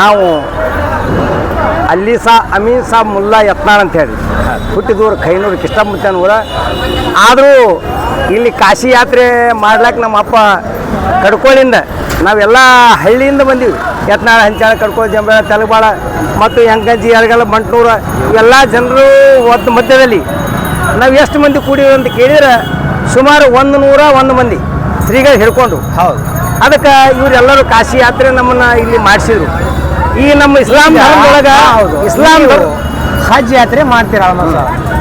ನಾವು ಅಲ್ಲಿ ಸಾ ಅಮೀನ್ ಸಾ ಮುಲ್ಲಾ ಯತ್ನಾಳ್ ಅಂತ ಹೇಳಿ. ಹುಟ್ಟಿದೂರು ಕೈನೂರು ಕೃಷ್ಣಮೂರ್ತಿ ಊರ. ಆದರೂ ಇಲ್ಲಿ ಕಾಶಿ ಯಾತ್ರೆ ಮಾಡ್ಲಾಕ ನಮ್ಮ ಅಪ್ಪ ಕಡ್ಕೋಳಿಂದ ನಾವೆಲ್ಲ ಹಳ್ಳಿಯಿಂದ ಬಂದೀವಿ. ಯತ್ನಾಳ ಹಂಚಾಳ ಕಡ್ಕೊಳ ಜಂಬಳ ತೆಲುಬಾಳ ಮತ್ತು ಯಂಕಂಜಿ ಅರಗಲ ಬಂಟ್ನೂರ ಇವೆಲ್ಲ ಜನರು ಒತ್ತು ಮಧ್ಯದಲ್ಲಿ ನಾವು ಎಷ್ಟು ಮಂದಿ ಕೂಡಿವಿ ಅಂತ ಕೇಳಿದ್ರೆ ಸುಮಾರು ಒಂದು ನೂರ ಒಂದು ಮಂದಿ ಶ್ರೀಗಳು ಹಿಡ್ಕೊಂಡು ಹೌದು. ಅದಕ್ಕೆ ಇವರೆಲ್ಲರೂ ಕಾಶಿ ಯಾತ್ರೆ ನಮ್ಮನ್ನು ಇಲ್ಲಿ ಮಾಡಿಸಿದ್ರು. ಈ ನಮ್ಮ ಇಸ್ಲಾಂ ಧರ್ಮದೊಳಗ ಇಸ್ಲಾಂ ಹಜ್ ಯಾತ್ರೆ ಮಾಡ್ತೀರ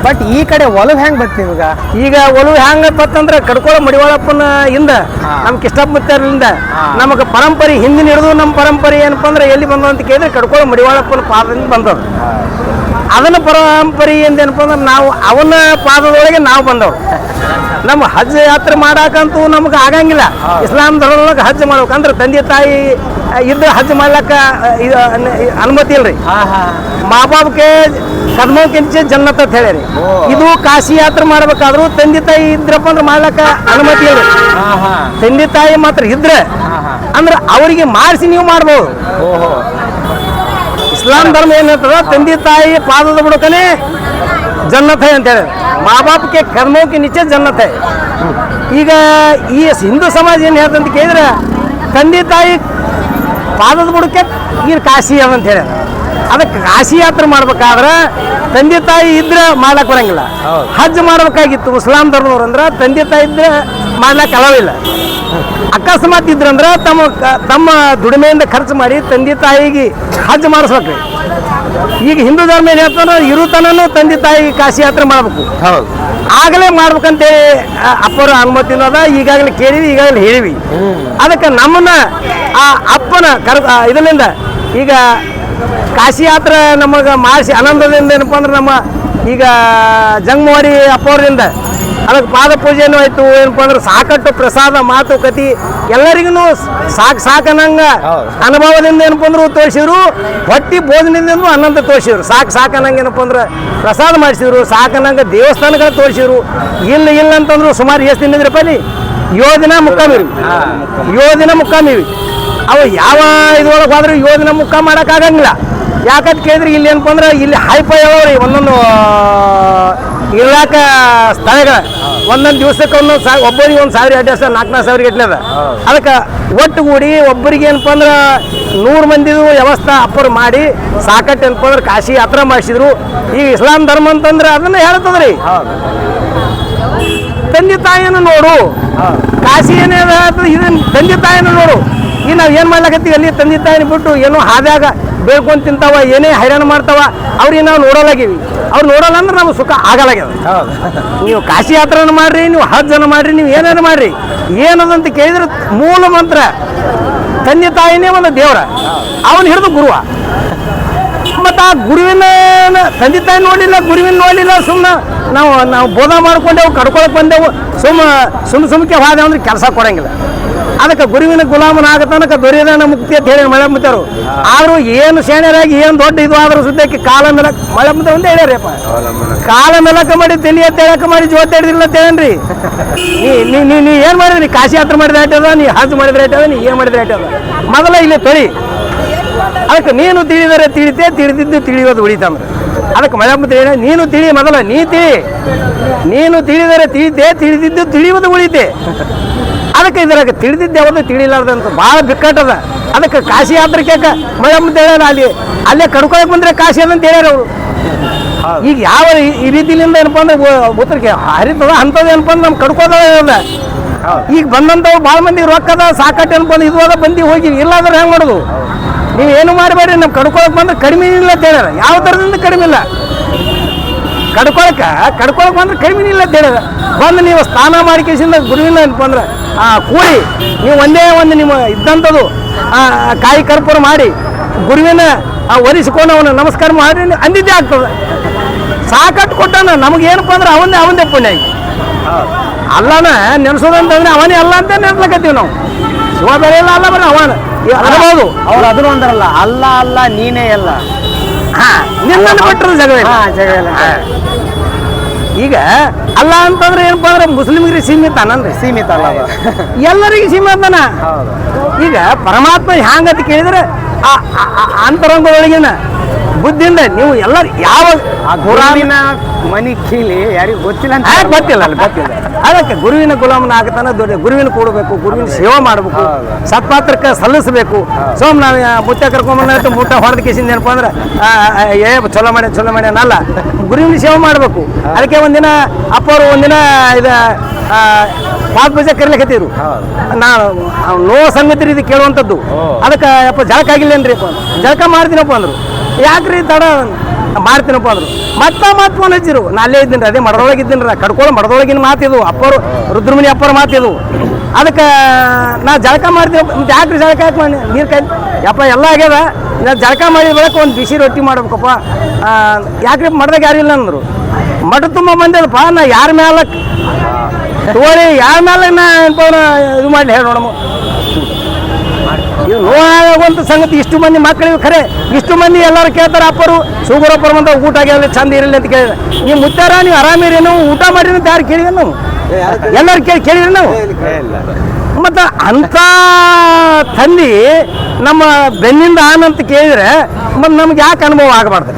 ಬಟ್ ಈ ಕಡೆ ಒಲವು ಹೆಂಗ್ ಬತ್ ನಿಮ್ಗ? ಈಗ ಒಲವು ಹೆಂಗ್ ಬತ್ತಂದ್ರ ಕಡ್ಕೊಳ ಮಡಿವಾಳಪ್ಪನ ಇಂದ ನಮ್ ಹಾ. ನಮಗೆ ಪರಂಪರೆ ಹಿಂದಿನ ಹಿಡಿದು ನಮ್ಮ ಪರಂಪರೆ ಏನಪ್ಪ ಅಂದ್ರೆ ಎಲ್ಲಿ ಬಂದ ಅಂತ ಕೇಳಿದ್ರೆ ಕಡ್ಕೊಳ ಮಡಿವಾಳಪ್ಪನ ಪಾದದಿಂದ ಬಂದವ್ ಅದನ್ನ ಪರಂಪರೆ ಏನಪ್ಪ ಅಂದ್ರೆ ನಾವು ಅವನ ಪಾದದೊಳಗೆ ನಾವು ಬಂದವ್. ನಮ್ಮ ಹಜ್ ಯಾತ್ರೆ ಮಾಡಾಕಂತೂ ನಮ್ಗೆ ಆಗಂಗಿಲ್ಲ. ಇಸ್ಲಾಂ ಧರ್ಮದೊಳಗೆ ಹಜ್ ಮಾಡ್ಬೇಕಂದ್ರೆ ತಂದೆ ತಾಯಿ ಆ, ಇದ್ರೆ ಹಜ್ ಮಾಡ್ಲಕ್ಕ ಇದು ಅನುಮತಿ ಇಲ್ರಿ. ಮಾಬಾಬ್ಗೆ ಕದ್ಮಕ್ಕಿಂಚ ಜನ್ನತ್ ಅಂತ ಹೇಳಿರಿ. ಓ. ಇದು ಕಾಶಿ ಯಾತ್ರೆ ಮಾಡ್ಬೇಕಾದ್ರೂ ತಂದೆ ತಾಯಿ ಇದ್ರಪ್ಪ ಅಂದ್ರೆ ಮಾಡ್ಲಕ್ಕ ಅನುಮತಿ ಇಲ್ರಿ. ತಂದೆ ತಾಯಿ ಮಾತ್ರ ಇದ್ರೆ ಅಂದ್ರೆ ಅವರಿಗೆ ಮಾಡಿಸಿ ನೀವು ಮಾಡ್ಬೋದು. ಇಸ್ಲಾಂ ಧರ್ಮ ಏನಂತದ ತಂದೆ ತಾಯಿ ಪಾದದ ಬುಡಕನೆ ಜನ್ನತ್ ಅಂತ ಹೇಳಿ ಮಾ ಬಾಪ್ಗೆ ಕರ್ಮೋಕೆ ನಿಚ್ಚ ಜನ್ನತ್. ಈಗ ಈ ಹಿಂದೂ ಸಮಾಜ ಏನು ಹೇಳ್ತಂತ ಕೇಳಿದ್ರೆ ತಂದೆ ತಾಯಿ ಪಾದದ ಬುಡಕ್ಕೆ ನೀರು ಕಾಶಿ ಅಂತ ಹೇಳಿ ಅದಕ್ಕೆ ಕಾಶಿ ಯಾತ್ರೆ ಮಾಡ್ಬೇಕಾದ್ರೆ ತಂದೆ ತಾಯಿ ಇದ್ರೆ ಮಾಡಕ್ ಬರಂಗಿಲ್ಲ. ಹಜ್ ಮಾಡ್ಬೇಕಾಗಿತ್ತು ಇಸ್ಲಾಂ ಧರ್ಮದವ್ರು ಅಂದ್ರೆ ತಂದೆ ತಾಯಿ ಇದ್ರೆ ಮಾಡ್ಲಕ್ ಅಲವಿಲ್ಲ ಅಕಸ್ಮಾತ್ ಇದ್ರಂದ್ರೆ ತಮ್ಮ ತಮ್ಮ ದುಡಿಮೆಯಿಂದ ಖರ್ಚು ಮಾಡಿ ತಂದೆ ತಾಯಿಗೆ ಹಜ್ ಮಾಡಿಸ್ಬೇಕ್ರಿ. ಈಗ ಹಿಂದೂ ಧರ್ಮ ಏನು ಹೇಳ್ತಾನೋ ಇರುತನೂ ತಂದೆ ತಾಯಿಗೆ ಕಾಶಿ ಯಾತ್ರೆ ಮಾಡ್ಬೇಕು. ಹೌದು. ಆಗಲೇ ಮಾಡ್ಬೇಕಂತೇಳಿ ಹೇಳಿ ಅಪ್ಪರ ಅನುಮತಿನೂ ಅದ ಈಗಾಗಲೇ ಕೇಳಿವಿ ಈಗಾಗಲೇ ಹೇಳಿವಿ. ಅದಕ್ಕೆ ನಮ್ಮನ್ನ ಆ ಅಪ್ಪನ ಕರ್ ಇದರಿಂದ ಈಗ ಕಾಶಿ ಯಾತ್ರೆ ನಮಗೆ ಮಾಡಿಸಿ ಆನಂದದಿಂದ ಏನಪ್ಪ ಅಂದ್ರೆ ನಮ್ಮ ಈಗ ಜಂಗಮವಾಡಿ ಅಪ್ಪವರಿಂದ ಅದಕ್ಕೆ ಪಾದ ಪೂಜೆನೂ ಆಯ್ತು ಏನಪ್ಪ ಅಂದ್ರೆ ಸಾಕಟ್ಟು ಪ್ರಸಾದ ಮಾತುಕತೆ ಎಲ್ಲರಿಗೂ ಸಾಕು ಸಾಕನಂಗ. ಅನುಭವದಿಂದ ಏನಪ್ಪ ಅಂದ್ರೆ ತೋರಿಸಿದ್ರು ಹೊಟ್ಟಿ ಭೋಜನದಿಂದ ಅನ್ನಂತ ತೋರಿಸಿದ್ರು. ಸಾಕು ಸಾಕನಂಗೆ ಏನಪ್ಪ ಅಂದ್ರೆ ಪ್ರಸಾದ ಮಾಡಿಸಿದ್ರು ಸಾಕನಂಗೆ ದೇವಸ್ಥಾನಗಳು ತೋರಿಸಿದ್ರು. ಇಲ್ಲ ಇಲ್ಲ ಅಂತಂದ್ರು ಸುಮಾರು ಎಷ್ಟು ದಿನ ಇದ್ರಪ್ಪ ಅಲ್ಲಿ? ಏಳು ದಿನ ಮುಕ್ಕಾಮಿರಿ ಏಳು ದಿನ ಮುಕ್ಕಾಮಿವಿ ಅವು ಯಾವ ಇದ್ರೊಳಗೆ ಹೋದ್ರೆ ಏಳು ದಿನ ಮುಕ್ಕ ಮಾಡೋಕ್ಕಾಗಂಗಿಲ್ಲ ಯಾಕಂತ ಕೇಳಿದ್ರೆ ಇಲ್ಲಿ ಏನಪ್ಪ ಅಂದ್ರೆ ಇಲ್ಲಿ ಹೈಫೈ ಅವ್ರಿ ಒಂದೊಂದು ಇರ್ಲಾಕ ಸ್ಥಳಗಳ ಒಂದೊಂದು ದಿವಸಕ್ಕೆ ಒಂದೊಂದು ಸಾವಿರ ಒಬ್ಬರಿಗೆ ಒಂದು ಸಾವಿರ ಎರಡು ಸಾವಿರ ನಾಲ್ಕು ನಾಲ್ಕು ಸಾವಿರ ಗಟ್ಟಲೆ ಅದ ಅದಕ್ಕೆ ಒಟ್ಟುಗೂಡಿ ಒಬ್ಬರಿಗೆ ಏನಪ್ಪ ಅಂದ್ರೆ ನೂರು ಮಂದಿದು ವ್ಯವಸ್ಥೆ ಅಪ್ಪರು ಮಾಡಿ ಸಾಕಟ್ಟು ಏನಪ್ಪ ಅಂದ್ರೆ ಕಾಶಿ ಯಾತ್ರೆ ಮಾಡಿಸಿದ್ರು. ಈ ಇಸ್ಲಾಂ ಧರ್ಮ ಅಂತಂದ್ರೆ ಅದನ್ನ ಹೇಳ್ತದ್ರಿ ತಂದೆ ತಾಯಿಯನ್ನು ನೋಡು. ಕಾಶಿ ಏನೇ ಇದನ್ನ ತಂದೆ ತಾಯಿಯನ್ನು ನೋಡು. ಈಗ ನಾವು ಏನು ಮಾಡ್ಲಕತ್ತೀವಿ ಅಲ್ಲಿ ತಂದೆ ತಾಯಿನ ಬಿಟ್ಟು ಏನೋ ಹಾದ್ಯಾಗ ಬೇಡ್ಕೊಂಡು ತಿಂತಾವ ಏನೇ ಹೈರಾಣ ಮಾಡ್ತಾವ ಅವ್ರಿಗೆ ನಾವು ನೋಡಲಾಗೀವಿ. ಅವ್ರು ನೋಡಲ್ಲ ಅಂದ್ರೆ ನಮ್ಗೆ ಸುಖ ಆಗಲಾಗ್ಯದ. ನೀವು ಕಾಶಿ ಯಾತ್ರನ ಮಾಡ್ರಿ ನೀವು ಹತ್ತು ಹಜ್ಜನ ಮಾಡ್ರಿ ನೀವು ಏನೇನು ಮಾಡ್ರಿ ಏನದಂತ ಕೇಳಿದ್ರೆ ಮೂಲ ಮಂತ್ರ ತಂದೆ ತಾಯಿನೇ ಒಂದು ದೇವರ. ಅವನು ಹಿಡಿದು ಗುರುವ. ಮತ್ತು ಆ ಗುರುವಿನ ತಂದೆ ತಾಯಿ ನೋಡಲಿಲ್ಲ ಗುರುವಿನ ನೋಡಲಿಲ್ಲ ಸುಮ್ಮನೆ ನಾವು ನಾವು ಬೋಧ ಮಾಡ್ಕೊಂಡೆವು ಕಡ್ಕೊಳಕ್ಕೆ ಬಂದೆವು ಸುಮ್ಮ ಸುಮ್ಮ ಸುಮ್ಕೆ ಹೋದೆವು ಅಂದ್ರೆ ಕೆಲಸ ಕೊಡಂಗಿಲ್ಲ. ಅದಕ್ಕೆ ಗುರುವಿನ ಗುಲಾಮನ ತನಕ ದೊರೆಯದಾನ ಮುಕ್ತಿ ಅಂತ ಹೇಳಿ ಮಳೆ ಮುತ್ತಾರು ಆದ್ರೂ ಏನು ಸೇಣರಾಗಿ ಏನು ದೊಡ್ಡ ಇದು ಆದ್ರೂ ಸುದ್ದಕ್ಕೆ ಕಾಲ ಮೇಲೆ ಮಳೆ ಮುತ್ತ ಒಂದೇ ಹೇಳ್ಯಾರಪ್ಪ ಕಾಲ ಮೇಲಕ ಮಾಡಿ ತಿಳಿಯ ತೇಳಕ ಮಾಡಿ ಜೋತ್ ಹಿಡಿದಿಲ್ಲ ತೇಳನ್ರಿ ನೀ ನೀ ನೀ ಏನು ಮಾಡಿದ್ರಿ? ಕಾಶಿ ಯಾತ್ರೆ ಮಾಡಿದ್ರೆ ಐಟದ ನೀ ಹಜ್ ಮಾಡಿದ್ರೆ ಐಟದ ನೀ ಏನು ಮಾಡಿದ್ರೆ ಆಯ್ತದ ಮೊದಲ ಇಲ್ಲಿ ತೊಳಿ. ಅದಕ್ಕೆ ನೀನು ತಿಳಿದರೆ ತಿಳಿತೆ, ತಿಳಿದಿದ್ದು ತಿಳಿಯೋದು ಉಳಿತಂದ್ರೆ. ಅದಕ್ಕೆ ಮಳೆ ಮುತ್ತ ಹೇಳ ನೀನು ತಿಳಿ ಮೊದಲ, ನೀ ತಿಳಿ ನೀನು ತಿಳಿದರೆ ತಿಳಿತೆ, ತಿಳಿದಿದ್ದು ತಿಳಿಯೋದು ಉಳಿತೆ. ಅದಕ್ಕೆ ಇದ್ರಾಗ ತಿಳಿದಿದ್ದೆ ಯಾವುದು ತಿಳಿಲಾರ್ದಂತ ಭಾಳ ಬಿಕ್ಕಟ್ಟದ ಅದಕ್ಕೆ ಕಾಶಿ ಯಾತ್ರಕ್ಕೆ ಮಳೆ ಅಲ್ಲಿ, ಅಲ್ಲೇ ಕಡ್ಕೊಳಕ್ ಬಂದ್ರೆ ಕಾಶಿ ಅಂತ ಹೇಳ್ಯಾರ ಅವರು. ಈಗ ಯಾವ ಈ- ರೀತಿಲಿಂದ ಏನಪ್ಪ ಅಂದ್ರೆ ಉತ್ತರಕ್ಕೆ ಹರಿತದ ಅಂಥದ್ದು ಏನಪ್ಪ ಅಂದ್ರೆ ನಮ್ಮ ಕಡ್ಕೋದ ಈಗ ಬಂದಂಥವು ಭಾಳ ಮಂದಿ ರೊಕ್ಕದ ಸಾಕಟ್ಟು ಅನ್ಕೊಂಡು ಇದು ಅದ, ಬಂದು ಹೋಗಿ ಇಲ್ಲಾದ್ರೆ ಹೆಂಗೆ ಮಾಡೋದು? ನೀವು ಏನು ಮಾಡಬೇಡ್ರಿ ನಮ್ಮ ಕಡ್ಕೊಳಕ್ ಬಂದ್ರೆ ಕಡಿಮೆ ಇಲ್ಲ ಅಂತ ಹೇಳ್ಯಾರ. ಯಾವ ಥರದಿಂದ ಕಡಿಮೆ ಇಲ್ಲ? ಕಡ್ಕೊಳಕ, ಕಡ್ಕೊಳಕ್ ಬಂದ್ರೆ ಕಡಿಮೆ ಇಲ್ಲ ಅಂತ ಹೇಳ್ಯಾರ. ಬಂದು ನೀವು ಸ್ನಾನ ಮಾಡಿ ಕೇಸಿಂದ ಗುರುವಿನ ಏನಪ್ಪ ಅಂದ್ರೆ ಆ, ಕೂಡಿ ನೀವು ಒಂದೇ ಒಂದು ನಿಮ್ಮ ಇದ್ದಂಥದ್ದು ಆ, ಕಾಯಿ ಕರ್ಪೂರ ಮಾಡಿ ಗುರುವಿನ ಆ, ಒರೆಸಿಕೊಂಡು ಅವನು ನಮಸ್ಕಾರ ಮಾಡಿ ಅಂದಿದ್ದೇ ಆಗ್ತದೆ. ಸಾಕಟ್ಟು ಕೊಟ್ಟಾನ ನಮಗೆ ಏನಪ್ಪ ಅಂದ್ರೆ ಅವನೇ ಅವನದೇ ಪುಣ್ಯ ಅಲ್ಲನ ನೆನ್ಸೋದಂತಂದ್ರೆ ಅವನೇ ಅಲ್ಲ ಅಂತ ನೆನ್ಸ್ಲಕತ್ತೀವಿ ನಾವು. ಶಿವ ಬೆಳೆಯಲ್ಲ ಇಲ್ಲ ಅಲ್ಲ ಬರೀ ಅವನ. ಅನ್ಬೋದು. ಅವ್ರು ಅದನ್ನು ಅಂದ್ರಲ್ಲ ಅಲ್ಲ ಅಲ್ಲ ನೀನೇ ಅಲ್ಲ ಹಾ ನಿನ್ನನ್ನು ಬಿಟ್ಟರು ಜಗವೇ ಹಾ ಜಗ ಇಲ್ಲ. ಹಾ. ಈಗ ಅಲ್ಲ ಅಂತಂದ್ರೆ ಏನಪ್ಪಾ ಅಂದ್ರೆ ಮುಸ್ಲಿಮ್ಗೆ ಸೀಮಿತ ಅನ್ನನ್ರಿ ಸೀಮಿತ ಅಲ್ಲ ಅದು. ಎಲ್ಲರಿಗೂ ಸೀಮಿತನ ಈಗ ಪರಮಾತ್ಮ ಹ್ಯಾಂಗಂತ ಕೇಳಿದ್ರೆ ಆ ಆ- ಆ ಅಂತರಂಗದೊಳಗಿನ ಬುದ್ಧಿಯಿಂದ ನೀವು ಎಲ್ಲರೂ ಯಾವ ಆ ಗುರುವಿನ ಮನಿ ಕೀಲಿ ಯಾರಿಗೂ ಗೊತ್ತಿಲ್ಲ ಅಂತ ಗೊತ್ತಿಲ್ಲ ಅಲ್ಲ ಗೊತ್ತಿಲ್ಲ. ಅದಕ್ಕೆ ಗುರುವಿನ ಗುಲಾಮನ ಆಗತಾನ ದೊಡ್ಡ ಗುರುವಿನ ಕೊಡಬೇಕು ಗುರುವಿನ ಸೇವೆ ಮಾಡಬೇಕು. ಸತ್ಪಾತ್ರಕ್ಕೆ ಸಲ್ಲಿಸಬೇಕು. ಸೋಮ್ ನಾವು ಮುತ್ತ ಕರ್ಕೊಂಬಂದ ಮುಟ್ಟ ಹೊಡೆದ ಕೇಸಿಂದ ಏನಪ್ಪ ಅಂದ್ರೆ ಏ ಚಲೋ ಮಾಡಿ ಚಲೋ ಮಾಡಿ ಅನ್ನಲ್ಲ. ಗುರುವಿನ ಸೇವೆ ಮಾಡಬೇಕು. ಅದಕ್ಕೆ ಒಂದಿನ ಅಪ್ಪವರು ಒಂದಿನ ಇದು ಪಾದ ಪೂಜೆ ಕರಿಲಿಕ್ಕತ್ತಿದ್ರು. ನಾನು ನೋ ಸಂಗತಿ ಇದು ಕೇಳುವಂಥದ್ದು. ಅದಕ್ಕೆ ಯಪ್ಪ ಜಳಕ ಆಗಿಲ್ಲೇನ್ರಿ ಅಪ್ಪ ಜಳಕ ಮಾಡ್ತೀನಪ್ಪ ಅಂದ್ರು. ಯಾಕ್ರಿ ತಡ ಮಾಡ್ತೀನಪ್ಪ ಅಂದ್ರು. ಮತ್ತೆ ಮತ್ತೆ ಫೋನ್ ಹಚ್ಚಿರು ನಾ ಅಲ್ಲೇ ಇದ್ದೀನಿ ಅದೇ ಮಡದೊಳಗೆ ಇದ್ದೀನಿ ಕಡ್ಕೊಳ್ಳೋ ಮಡದೊಳಗಿನ ಮಾತಿದ್ವು ಅಪ್ಪರು, ರುದ್ರಮುನಿ ಅಪ್ಪರ ಮಾತಿದ್ವು ಅದಕ್ಕೆ ನಾ ಜಳಕ ಮಾಡ್ತೀನಿ ಮತ್ತೆ ಯಾಕ್ರಿ ಜಳಕ ಹಾಕಿ ಮಾಡಿ, ನೀರು ಕೈ ಯಪ್ಪ, ಎಲ್ಲ ಆಗ್ಯದ. ನಾ ಜಳಕ ಮಾಡಿದ ಬೆಳಕು ಒಂದು ಬಿಸಿ ರೊಟ್ಟಿ ಮಾಡ್ಬೇಕಪ್ಪ. ಯಾಕ್ರಿ ಮಡ್ದಾಗ ಯಾರು ಇಲ್ಲ ಅಂದರು. ಮಠ ತುಂಬ ಬಂದಿದಪ್ಪ ನಾ ಯಾರ ಮ್ಯಾಲ ತೋರಿ ಯಾರ ಮ್ಯಾಲ ನಾ ಇದು ಮಾಡಲಿ ಹೇಳಿ ನೋಡಮ್ಮ. ಇದು ನೋವಾಗುವಂಥ ಸಂಗತಿ ಇಷ್ಟು ಮಂದಿ ಮಕ್ಕಳಿಗೆ ಖರೆ. ಇಷ್ಟು ಮಂದಿ ಎಲ್ಲರೂ ಕೇಳ್ತಾರೆ ಅಪ್ಪರು ಸುಗುರಪ್ಪರ ಬಂದ ಊಟ ಆಗ್ಯಾವ ಚಂದ ಇರಲಿ ಅಂತ ಕೇಳಿದ್ರೆ ನೀವು ಮುತ್ತಾರ ನೀವು ಆರಾಮಿರಿ ನಾವು ಊಟ ಮಾಡಿರಿ ಅಂತ ಯಾರು ಕೇಳಿದ್ರೆ ನಾವು? ಎಲ್ಲರೂ ಕೇಳಿ ಕೇಳಿದ್ರೆ ನಾವು? ಮತ್ತು ಅಂಥ ತಂದಿ ನಮ್ಮ ಬೆನ್ನಿಂದ ಆನಂತ ಕೇಳಿದ್ರೆ ಮತ್ತು ನಮ್ಗೆ ಯಾಕೆ ಅನುಭವ ಆಗಬಾರ್ದು?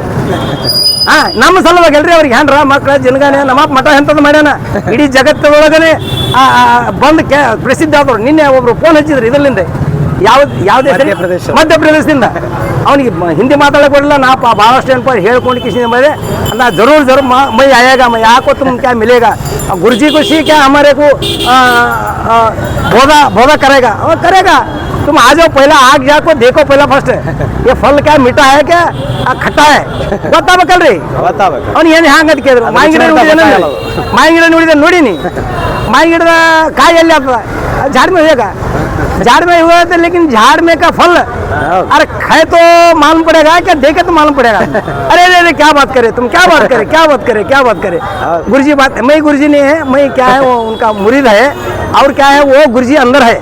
ಹಾ ನಮ್ಮ ಸಲುವಾಗಿ ಅಲ್ರಿ ಅವ್ರಿಗೆ ಹ್ಯಾಂಡ್ರ? ಮಕ್ಕಳ ಜನಗಾನೆ ನಮ್ಮ ಮಠ ಎಂಥದ್ದು ಮಾಡ್ಯಾನ? ಇಡೀ ಜಗತ್ತೊಳಗನೆ ಬಂದು ಕೆ ಪ್ರಸಿದ್ಧ ಆದವ್ರು. ನಿನ್ನೆ ಒಬ್ರು ಫೋನ್ ಹಚ್ಚಿದ್ರು ಇದರಿಂದ ಯಾವ ಯಾವ ದೇಶ ಮಧ್ಯಪ್ರದೇಶದಿಂದ. ಅವನಿಗೆ ಹಿಂದಿ ಮಾತಾಡಕ್ಕೆ ಬರಲ್ಲ ನಾ ಭಾಳಷ್ಟು ಏನಪ್ಪ ಹೇಳ್ಕೊಂಡು ಕಿಶಿನ ಮೇಲೆ ನಾ ಜರೂರ್ ಜರೂರ್ ಮೈ ಆಯಾಗ ಮೈ ಯಾಕೋ ತುಮ್ ಕ್ಯಾ ಮಿಲೇಗ. ಗುರುಜಿ ಖುಷಿ ಕ್ಯಾ ಹಮಾರೇಗೂ ಬೋಧಾ ಬೋಧ ಕರೆಗ. ಅವ ಕರೆಗ. ತುಂಬ आ ಪೈಲ ಆಗ ಯಾಕೋ जाको ಪೈಲ ಫಸ್ಟ್. ಈ ಫಲ್ ಕ್ಯಾ ಮಿಟ ಹಾಕೆ ಆ क्या ಗೊತ್ತಾಗ್ಬೇಕಲ್ರಿ? ಅವ್ನು ಏನು ಹ್ಯಾಂಗ ಅಂತ ಕೇಳಿದ್ರು? ಮಾಯಿ ಗಿಡ ಮಾಯಿ ಗಿಡ ನೋಡಿದೆ ನೋಡಿನಿ. ಮಾಯಿ ಗಿಡದ ಕಾಯಿ ಎಲ್ಲಿ ಆಗ್ತದ. ಜಾಡ್ಮಿ ಹೇಗ झाड़ में हुआ तो लेकिन झाड़ में का फल अरे खाए तो मालूम पड़ेगा क्या देखे तो मालूम पड़ेगा अरे अरे अरे क्या बात करे तुम क्या बात करे क्या बात करे क्या बात करे गुरुजी बात मैं गुरुजी नहीं है मैं क्या है वो उनका मुरीद है और क्या है वो गुरुजी अंदर है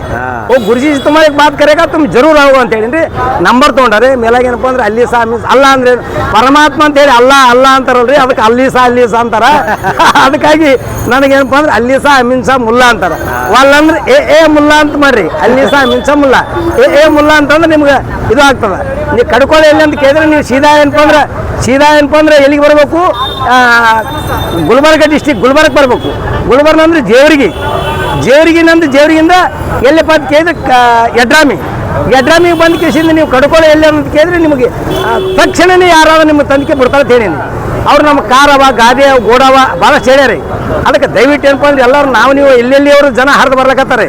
वो गुरुजी से तुम्हारे एक बात करेगा तुम जरूर आओ ಅಂತ ಹೇಳಿ ನಂಬರ್ ತೊಗೊಂಡ್ರೆ ಮೇಲಾಗ ಏನಪ್ಪ ಅಂದ್ರೆ ಅಲ್ಲಿ ಸಹ ಮೀನ್ಸ್ ಅಲ್ಲ ಅಂದ್ರೆ ಏನು? ಪರಮಾತ್ಮ ಅಂತ ಹೇಳಿ ಅಲ್ಲ ಅಲ್ಲ ಅಂತಾರಲ್ರಿ ಅದಕ್ಕೆ ಅಲ್ಲಿ ಸಹ ಅಲ್ಲಿ ಸಹ ಅಂತಾರ ಅದಕ್ಕಾಗಿ ನನಗೇನಪ್ಪ ಅಂದ್ರೆ ಅಲ್ಲಿ ಸಹ ಅಮೀನ್ ಸಹ ಮುಲ್ಲಾ ಅಂತಾರ. ಒಲ್ಲಂದ್ರೆ ಎ ಎ ಮುಲ್ಲಾ ಅಂತ ಮಾಡ್ರಿ. ಅಲ್ಲಿ ಸಹ ಅಮೀನ್ ಸಹ ಮುಲ್ಲಾ. ಎ ಎ ಮುಲ್ಲಾ ಅಂತಂದ್ರೆ ನಿಮ್ಗೆ ಇದು ಆಗ್ತದೆ. ನೀವು ಕಡ್ಕೊಳ್ಳಿ ಎಲ್ಲಿ ಅಂತ ಕೇಳಿದ್ರೆ ನೀವು ಸೀದಾ ಏನಪ್ಪ ಅಂದ್ರೆ, ಸೀದಾ ಏನಪ್ಪ ಅಂದ್ರೆ ಎಲ್ಲಿಗೆ ಬರಬೇಕು? ಗುಲ್ಬರ್ಗ ಡಿಸ್ಟಿಕ್ ಗುಲ್ಬರ್ಗ ಬರಬೇಕು. ಗುಲ್ಬರ್ಗ ಅಂದ್ರೆ ಜೇವರಿಗೆ. ಜೇವರಿಗಿನಂದು ಜೇವರಿಗಿಂದ ಎಲ್ಲಿಪ್ಪ ಅಂತ ಕೇಳಿದ್ರೆ ಯಡ್ರಾಮಿ. ಯಡ್ರಾಮಿಗೆ ಬಂದು ಕೇಸಿಂದ ನೀವು ಕಡ್ಕೊಳ್ಳಿ ಎಲ್ಲಿ ಅಂತ ಕೇಳಿದ್ರೆ ನಿಮಗೆ ತಕ್ಷಣನೇ ಯಾರಾದ್ರೂ ನಿಮ್ಮ ತಂದಿಕೆ ಬಿಡ್ತಾರೆ ಹೇಳೀನಿ ಅವ್ರು ನಮ್ಮ ಕಾರವ ಗಾದೆ ಅವ ಗೋಡವ ಭಾಳ ಹೇಳ್ಯಾರಿ. ಅದಕ್ಕೆ ದಯವಿಟ್ಟು ಏನಪ್ಪ ಅಂದ್ರೆ ಎಲ್ಲರೂ ನಾವು ನೀವು ಎಲ್ಲೆಲ್ಲಿ ಅವರು ಜನ ಹರಿದು ಬರ್ಲಕತ್ತಾರೆ.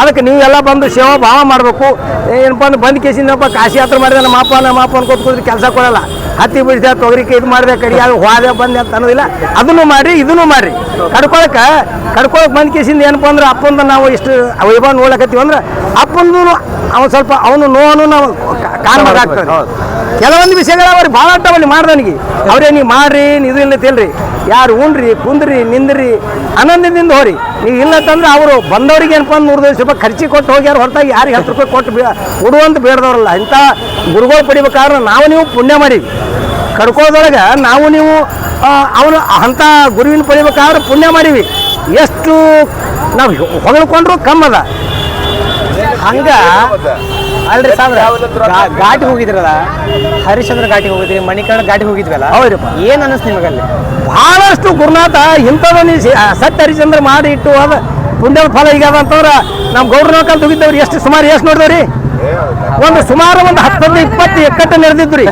ಅದಕ್ಕೆ ಎಲ್ಲ ಬಂದು ಸೇವಾ ಭಾವ ಮಾಡಬೇಕು. ಏನಪ್ಪ ಅಂದ್ರೆ ಬಂದು ಕೇಸಿಂದಪ್ಪ ಕಾಶಿ ಯಾತ್ರೆ ಮಾಡಿದ ನಮ್ಮ ಅಪ್ಪ ನಮ್ಮ ಅಪ್ಪ ಅನ್ಕೋತ ಕೂತ್ರೆ ಕೆಲಸ ಕೊಡಲ್ಲ. ಹತ್ತಿ ಬಿಡಿಸಿದ, ತೊಗರಿಕೆ ಇದು ಮಾಡಿದೆ ಕಡಿಯಾಗ ಹೋದೆ, ಬಂದೆ ಅಂತ ಅನ್ನೋದಿಲ್ಲ. ಅದನ್ನು ಮಾಡಿ ಇದನ್ನು ಮಾಡಿ ಕಡ್ಕೊಳಕ್ಕೆ ಕಡ್ಕೊಳಕ್ ಬಂದ ಕೇಸಿಂದ ಏನಪ್ಪ ಅಂದ್ರೆ ಅಪ್ಪಂದ ನಾವು ಇಷ್ಟು ವೈಭವ ನೋಡ್ಲಕತ್ತೀವಿ ಅಂದ್ರೆ ಅಪ್ಪಂದು ಅವನು ಸ್ವಲ್ಪ ಅವನು ನೋವನ್ನು ನಾವು ಕಾರಣವಾಗಿ ಆಗ್ತದೆ ಕೆಲವೊಂದು ವಿಷಯಗಳು ಅವ್ರಿಗೆ ಭಾಳ ಅಟ್ಟವಲ್ಲಿ ಮಾಡ್ದವನಿಗೆ. ಅವರೇ ನೀವು ಮಾಡ್ರಿ ನೀವು ಇದು ಇಲ್ಲ ತಿಳ್ರಿ ಯಾರು ಉಣ್ರಿ ಕುಂದ್ರಿ ನಿಂದ್ರಿ ಆನಂದದಿಂದ ಹೋರಿ. ನೀವು ಇಲ್ಲ ತಂದ್ರೆ ಅವರು ಬಂದವರಿಗೆ ಏನಪ್ಪ ಅಂದ್ರೆ ನೂರು ದಿವಸ ರೂಪಾಯಿ ಖರ್ಚಿ ಕೊಟ್ಟು ಹೋಗ್ಯಾರ ಹೊರತಾಗಿ ಯಾರಿಗೆ ಹತ್ತು ರೂಪಾಯಿ ಕೊಟ್ಟು ಕೊಡುವಂತ ಬೇಡದವ್ರಲ್ಲ. ಇಂಥ ಗುರುಗಳು ಪಡಿಬೇಕಾದ್ರೆ ನಾವು ನೀವು ಪುಣ್ಯ ಮಾಡಿ ಕಡ್ಕೋದೊಳಗೆ ನಾವು ನೀವು ಅವನು ಅಂಥ ಗುರುವಿನ ಪಡಿಬೇಕಾದ್ರೆ ಪುಣ್ಯ ಮಾಡೀವಿ. ಎಷ್ಟು ನಾವು ಹೊಗಳ್ಕೊಂಡ್ರು ಕಮ್ಮದ. ಹಂಗ ಅಲ್ರಿ ಸಾವಿರ ಘಾಟಿಗೆ ಘಾಟಿ ಹೋಗಿದ್ರಲ್ಲ ಹರಿಶ್ಚಂದ್ರ ಘಾಟಿ ಹೋಗಿದ್ರಿ ಮಣಿಕರ್ಣ ಘಾಟಿ ಹೋಗಿದ್ವಲ್ಲ? ಹೌದಪ್ಪ. ಏನ್ ಅನಿಸ್ತು ನಿಮಗಲ್ಲಿ? ಬಹಳಷ್ಟು ಗುರುನಾಥ ಇಂಥದನ್ನ ಸತ್ಯ ಹರಿಶ್ಚಂದ್ರ ಮಾಡಿ ಇಟ್ಟು ಅದ ಪುಣ್ಯದ ಫಲ ಈಗ ಅಂತಂದ್ರ ನಮ್ಮ ಗೌಡ್ರ ನೋಡ್ಕೊಂತ ಹೋಗಿದ್ದವ್ರಿ ಎಷ್ಟು ಸುಮಾರು ಎಷ್ಟು ನೋಡಿದವ್ರಿ? ಒಂದು ಸುಮಾರು ಒಂದು ಹತ್ತರಿಂದ ಇಪ್ಪತ್ತು ಎಕ್ಕಟ್ಟು ನಡೆದಿದ್ರಿ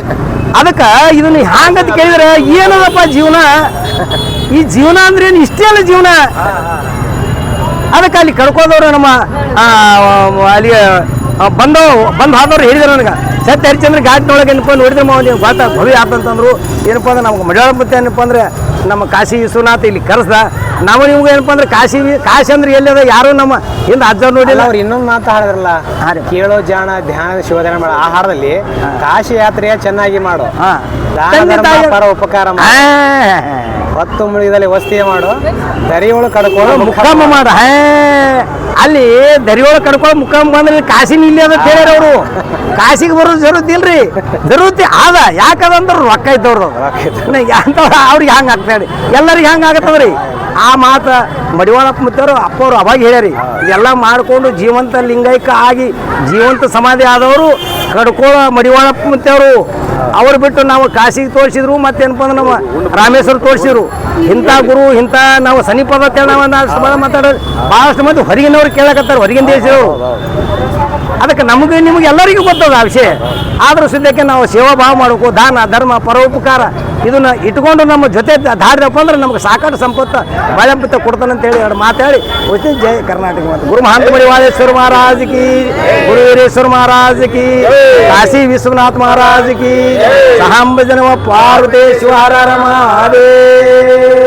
ಅದಕ್ಕೆ ಇದನ್ನ ಹ್ಯಾಂಗಂತ ಕೇಳಿದ್ರೆ ಏನದಪ್ಪ ಜೀವನ? ಈ ಜೀವನ ಅಂದ್ರೆ ಏನು? ಇಷ್ಟೇ ಅಲ್ಲ ಜೀವನ. ಅದಕ್ಕೆ ಅಲ್ಲಿ ಕಡ್ಕೋದವ್ರು ನಮ್ಮ ಅಲ್ಲಿ ಬಂದು ಬಂದು ಹಾದವ್ರು ಹೇಳಿದ್ರು ನನಗೆ. ಸತ್ಯ ಹರಿಚಂದ್ರ ಘಾಟ್ನೊಳಗೆ ಏನಪ್ಪ ನೋಡಿದ್ರೆ ಮಾವ ನೀವು ಭವಿ ಆತಂತಂದ್ರು. ಏನಪ್ಪ ಅಂದ್ರೆ ನಮ್ಗೆ ಮಜಾಳ ಮತ್ತೆ ಏನಪ್ಪ ಅಂದ್ರೆ ನಮ್ಮ ಕಾಶಿ ವಿಶ್ವನಾಥ್ ಇಲ್ಲಿ ಕರೆಸ್ದ. ನಾವು ನಿಮ್ಗೆ ಏನಪ್ಪ ಅಂದ್ರೆ ಕಾಶಿ ಕಾಶಿ ಅಂದ್ರೆ ಎಲ್ಲಿದೆ ಯಾರು ನಮ್ಮ ಹಿಂದ ಅಜ್ಜ ನೋಡಿಲ್ಲ ಅವ್ರು ಇನ್ನೊಂದು ಮಾತು ಹಾಡಿದ್ರಲ್ಲ? ಕೇಳೋ ಜಾಣ ಧ್ಯಾನ ಶಿವಧನ ಮಾಡೋ. ಆಹಾರದಲ್ಲಿ ಕಾಶಿ ಯಾತ್ರೆಯ ಚೆನ್ನಾಗಿ ಮಾಡು. ಪರ ಉಪಕಾರ ಹೊತ್ತು ಮುಳುಗಿದಲ್ಲಿ ವಸ್ತಿಯ ಮಾಡು. ದರಿಯೋಳು ಕಡ್ಕೊಂಡು ಮುಖಮ್ಮ ಮಾಡ. ಅಲ್ಲಿ ದರಿಯೋಳು ಕಡ್ಕೊಂಡು ಮುಖಾಮ ಬಂದ್ರೆ ಕಾಶಿನ ಇಲ್ಲಿ ಅದ ಕೇಳ್ಯಾರ ಅವರು. ಕಾಶಿಗೆ ಬರೋದು ಜರುತಿ ಇಲ್ರಿ. ಜರುತಿ ಆದ. ಯಾಕದಂದ್ರೆ ರೊಕ್ಕ ಇದ್ದವ್ರು ರೊಕ್ಕ ಇದ್ದವ್ರು. ಅವ್ರಿಗೆ ಹಂಗೆ ಆಗ್ತಾಡಿ ಎಲ್ಲರಿಗೆ ಹಂಗೆ ಆಗತ್ತದ್ರಿ? ಆ ಮಾತ ಮಡಿವಾಳಪ್ಪ ಮುತ್ತವರು ಅವರು ಅವಾಗ ಹೇಳ್ಯಾರಿ, ಇದೆಲ್ಲ ಮಾಡಿಕೊಂಡು ಜೀವಂತ ಲಿಂಗೈಕ ಆಗಿ ಜೀವಂತ ಸಮಾಧಿ ಆದವರು ಕಡ್ಕೋಳ ಮಡಿವಾಳಪ್ಪ ಮುತ್ತವರು. ಅವ್ರು ಬಿಟ್ಟು ನಾವು ಕಾಶಿಗೆ ತೋರಿಸಿದ್ರು, ಮತ್ತೇನಪ್ಪ ಅಂದ್ರೆ ನಮ್ಮ ರಾಮೇಶ್ವರ ತೋರಿಸಿದ್ರು. ಇಂಥ ಗುರು, ಇಂಥ ನಾವು ಸನಿಪದ ನಾವು ಮಾತಾಡೋದು ಭಾಳಷ್ಟು ಮಂದಿ ಹೊರಗಿನವ್ರು ಕೇಳಕತ್ತಾರೆ ಹೊರಗಿನ ದೇಶದವರು ಅದಕ್ಕೆ ನಮಗೆ, ನಿಮಗೆ ಎಲ್ಲರಿಗೂ ಗೊತ್ತದ ಆ ವಿಷಯ. ಆದರೂ ಸದ್ಯಕ್ಕೆ ನಾವು ಸೇವಾ ಭಾವ ಮಾಡಬೇಕು ದಾನ, ಧರ್ಮ, ಪರೋಪಕಾರ ಇದನ್ನ ಇಟ್ಕೊಂಡು ನಮ್ಮ ಜೊತೆ ದಾರಿದಪ್ಪ ಅಂದ್ರೆ ನಮ್ಗೆ ಸಾಕಷ್ಟು ಸಂಪತ್ತು ಬಾಳೆಂಪತ್ತ ಕೊಡ್ತಾನಂತೇಳಿ ಎರಡು ಮಾತಾಡಿ ಹೋಗ್ತೀನಿ ಜೈ ಕರ್ನಾಟಕ ಮತ್ತು ಗುರು ಮಹಾಂತ ಮಡಿವಾಳೇಶ್ವರ ಮಹಾರಾಜ್ ಕಿ, ಗುರು ವೀರೇಶ್ವರ ಮಹಾರಾಜ್ ಕಿ, ಕಾಶಿ ವಿಶ್ವನಾಥ್ ಮಹಾರಾಜ ಕಿ ಸಹಾಂಬ ಜನವ ಪಾರ್ವತೇಶ್ವರ ಮಹಾದೇವ್.